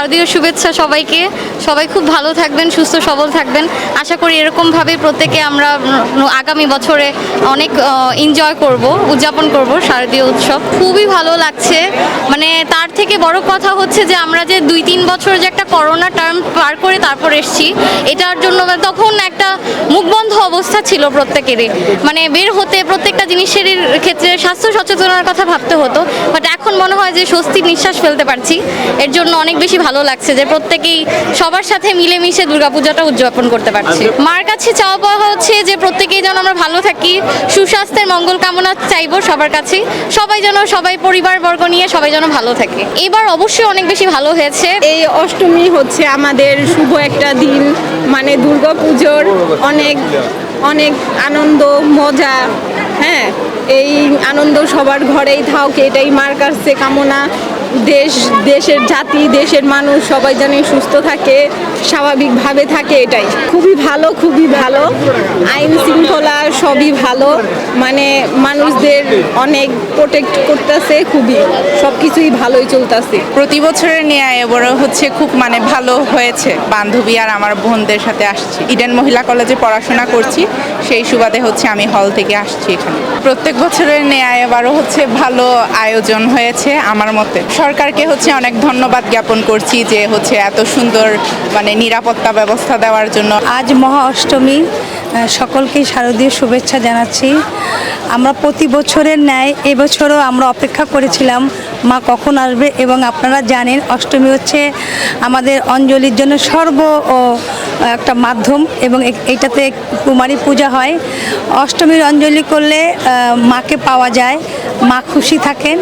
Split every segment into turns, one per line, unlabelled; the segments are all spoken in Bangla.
শারদীয় শুভেচ্ছা সবাইকে। সবাই খুব ভালো থাকবেন, সুস্থ, সবল থাকবেন। আশা করি এরকমভাবে প্রত্যেকে আমরা আগামী বছরে অনেক এনজয় করব, উদযাপন করব শারদীয় উৎসব। খুবই ভালো লাগছে। মানে তার থেকে বড় কথা হচ্ছে যে আমরা যে দুই তিন বছর যে একটা করোনা টার্ম পার করে তারপর এসেছি, এটার জন্য মানে তখন একটা মুখবন্ধ অবস্থা ছিল প্রত্যেকেরই। মানে বের হতে প্রত্যেকটা জিনিসের ক্ষেত্রে স্বাস্থ্য সচেতনার কথা ভাবতে হতো বাট এখন মনে হয় যে স্বস্তির নিঃশ্বাস ফেলতে পারছি। এর জন্য অনেক বেশি ভালো লাগছে যে প্রত্যেকেই সবার সাথে মিলেমিশে দুর্গাপূজাটা উদযাপন করতে পারছি। মার কাছে চাওয়া পাওয়া হচ্ছে যে প্রত্যেকেই যেন আমরা ভালো থাকি সুস্বাস্থ্যের মঙ্গল কামনা চাইব সবার কাছে। সবাই যেন সবাই পরিবারবর্গ নিয়ে সবাই যেন ভালো থাকে। এবার অবশ্যই অনেক বেশি ভালো হয়েছে।
এই অষ্টমী হচ্ছে আমাদের শুভ একটা দিন মানে দুর্গা পুজোর অনেক অনেক আনন্দ মজা হ্যাঁ? এই আনন্দ সবার ঘরেই থাক এটাই মার কাছে কামনা। দেশ, দেশের জাতি, দেশের মানুষ সবাই যেন সুস্থ থাকে, স্বাভাবিকভাবে থাকে এটাই। খুবই ভালো খুবই ভালো। আইন শৃঙ্খলা সবই ভালো। মানে মানুষদের অনেক প্রোটেক্ট করতেছে খুবই। সব কিছুই ভালোই চলতেছে।
প্রতি বছরের ন্যায় এবারও হচ্ছে খুব মানে ভালো হয়েছে। বান্ধবী আর আমার বোনদের সাথে আসছি। ইডেন মহিলা কলেজে পড়াশোনা করছি। সেই সুবাদে হচ্ছে আমি হল থেকে আসছি এখানে। প্রত্যেক বছরের ন্যায় এবারও হচ্ছে ভালো আয়োজন হয়েছে আমার মতে। সরকারকে হচ্ছে অনেক ধন্যবাদ জ্ঞাপন করছি যে হচ্ছে এত সুন্দর মানে নিরাপত্তা ব্যবস্থা দেওয়ার জন্য।
আজ মহা অষ্টমী সকলকে সকলকেই শারদীয় শুভেচ্ছা জানাচ্ছি। আমরা প্রতি বছরের ন্যায়, এবছরও আমরা অপেক্ষা করেছিলাম, মা কখন আসবে এবং আপনারা জানেন, অষ্টমী হচ্ছে আমাদের অঞ্জলির জন্য সর্ব ও একটা মাধ্যম এবং এইটাতে কুমারী পূজা হয়। অষ্টমীর অঞ্জলি করলে মাকে পাওয়া যায়, মা খুশি থাকেন।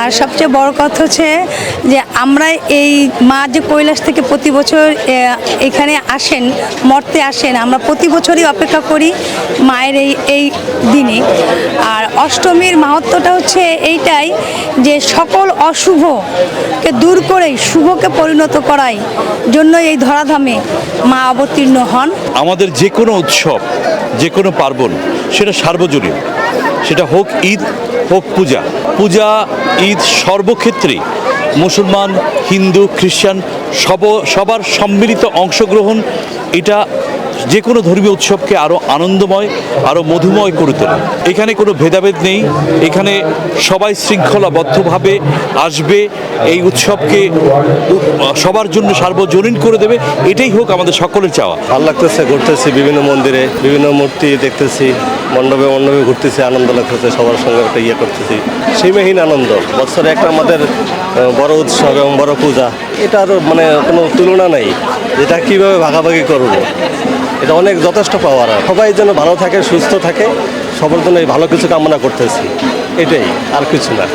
আর সবচেয়ে বড় কথা হচ্ছে যে, আমরা এই মা যে কৈলাস থেকে প্রতি বছর এখানে আসেন মর্তে আসেন, আমরা প্রতি বছরই অপেক্ষা করি মায়ের এই এই দিনে। আর অষ্টমীর মাহাত্মটা হচ্ছে এইটাই যে, সকল অশুভকে দূর করেই, শুভকে পরিণত করাই জন্য এই ধরাধামে মা অবতীর্ণ হন।
আমাদের যে কোনো উৎসব, যে কোনো পার্বণ, সেটা সার্বজনীন। সেটা হোক ঈদ, হোক পূজা। পূজা, ঈদ সর্বক্ষেত্রে মুসলমান, হিন্দু, খ্রিস্টান সব, সবার সম্মিলিত অংশগ্রহণ, এটা যে কোনো ধর্মীয় উৎসবকে আরও আনন্দময় আরও মধুময় করে তোলে। এখানে কোনো ভেদাভেদ নেই। এখানে সবাই শৃঙ্খলাবদ্ধভাবে আসবে, এই উৎসবকে সবার জন্য সার্বজনীন করে দেবে। এটাই হোক আমাদের সকলের চাওয়া।
ভালো লাগতেছে, ঘুরতেছি বিভিন্ন মন্দিরে, বিভিন্ন মূর্তি দেখতেছি, মণ্ডপে মণ্ডপে ঘুরতেছি, আনন্দ লাগতেছে, সবার সঙ্গে একটা ইয়ে করতেছি। সীমাহীন আনন্দ। বছরে একটা আমাদের বড় উৎসব এবং বড় পূজা এটা আরও মানে কোনো তুলনা নেই। এটা কীভাবে ভাগাভাগি করব? এটা অনেক যথেষ্ট পাওয়ার আর। সবাই যেন ভালো থাকে, সুস্থ থাকে, সবার জন্য ভালো কিছু কামনা করতেছি। এটাই, আর কিছু না।